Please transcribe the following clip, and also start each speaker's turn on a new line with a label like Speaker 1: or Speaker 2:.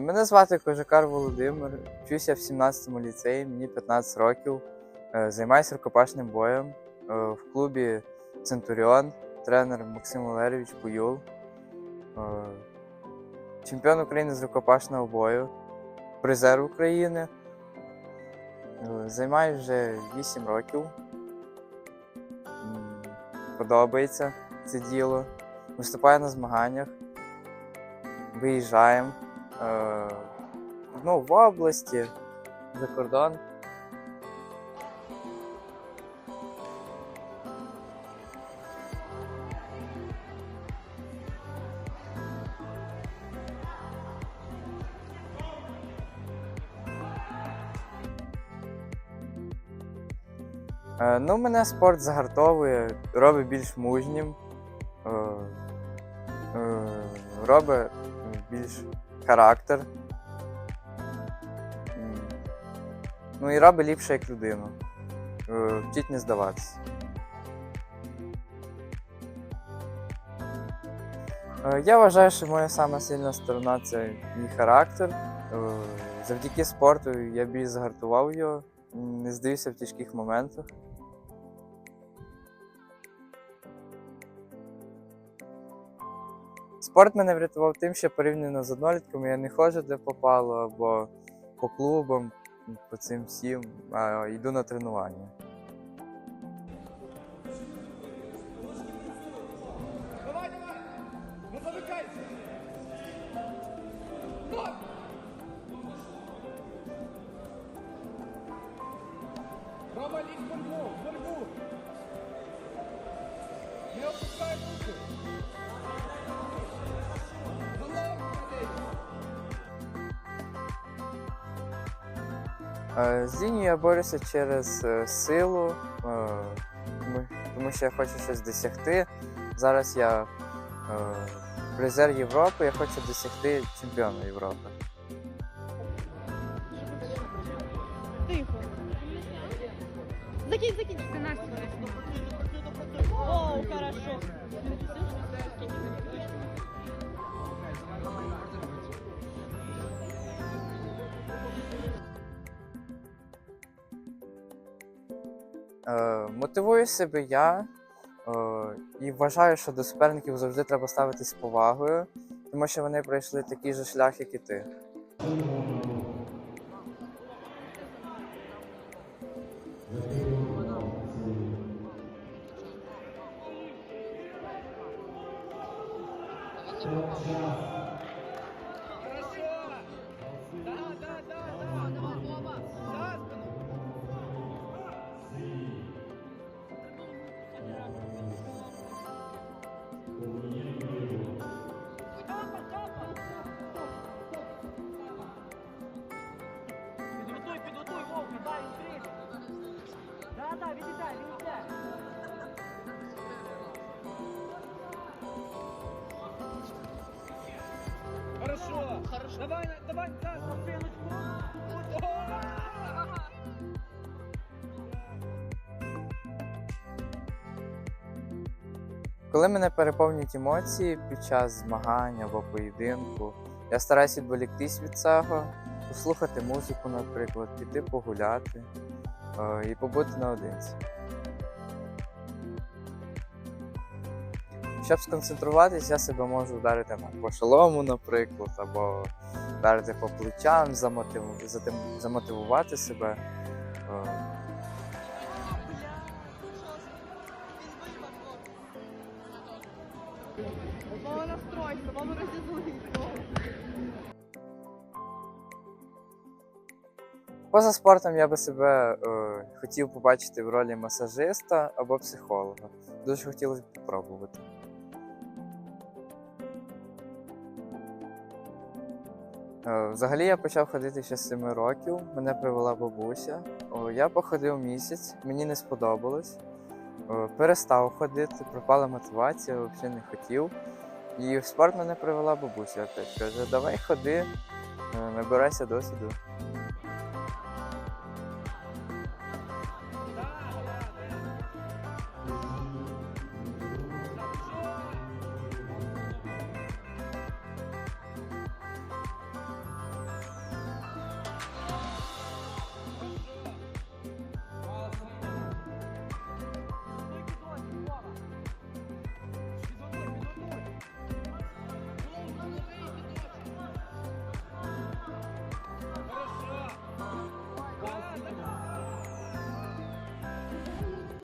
Speaker 1: Мене звати Кожакар Володимир, вчуся в 17-му ліцеї, мені 15 років. Е, Займаюся рукопашним боєм е, в клубі Центуріон, тренер Максим Валерійович Пуюл, Е, чемпіон України з рукопашного бою, призер України. Займаюся вже 8 років. Подобається це діло. Виступаю на змаганнях, виїжджаємо ну, в області, за кордон. Е, ну, мене спорт загартовує, робить більш мужнім, е, е, робить більш характер. Ну і робить ліпше як людину. Е, Вчить не здаватися. Е, Я вважаю, що моя сама сильна сторона це мій характер. Е, Завдяки спорту я більш загартував його, не здаюся в тяжких моментах. Спорт мене врятував тим, що порівняно з однолітками я не ходжу де попало або по клубам, по цим всім, а йду на тренування.
Speaker 2: Рома, лізь в
Speaker 1: З Діню я борюся через е, силу, е, тому, що я хочу щось досягти. Зараз я е, призер Європи, я хочу досягти чемпіона Європи.
Speaker 3: Тихо. Закинь, закинь. Ты Настя. О, хорошо.
Speaker 1: Е, Мотивую себе я е, і вважаю, що до суперників завжди треба ставитись з повагою, тому що вони пройшли такий же шлях, як і ти.
Speaker 2: Хорошо! Да, відійдай, відійдай. Хорошо. Хорошо. Давай, давай, за спиночку.
Speaker 1: Коли мене переповнюють емоції під час змагань або поєдинку, я стараюся відволіктись від цього, послухати музику, наприклад, піти погуляти і побути наодинці. Щоб сконцентруватись, я себе можу вдарити там, по шолому, наприклад, або вдарити по плечам, замотиву- замотивувати себе. Е,
Speaker 3: Мама настройка, мама розізлиться.
Speaker 1: Поза спортом я би себе е, хотів побачити в ролі масажиста або психолога. Дуже хотілося б спробувати. Е, взагалі я почав ходити ще з 7 років, мене привела бабуся. О, я походив місяць, мені не сподобалось. Е, перестав ходити, пропала мотивація, взагалі не хотів. І в спорт мене привела бабуся опять. Каже, давай ходи, е, набирайся досвіду.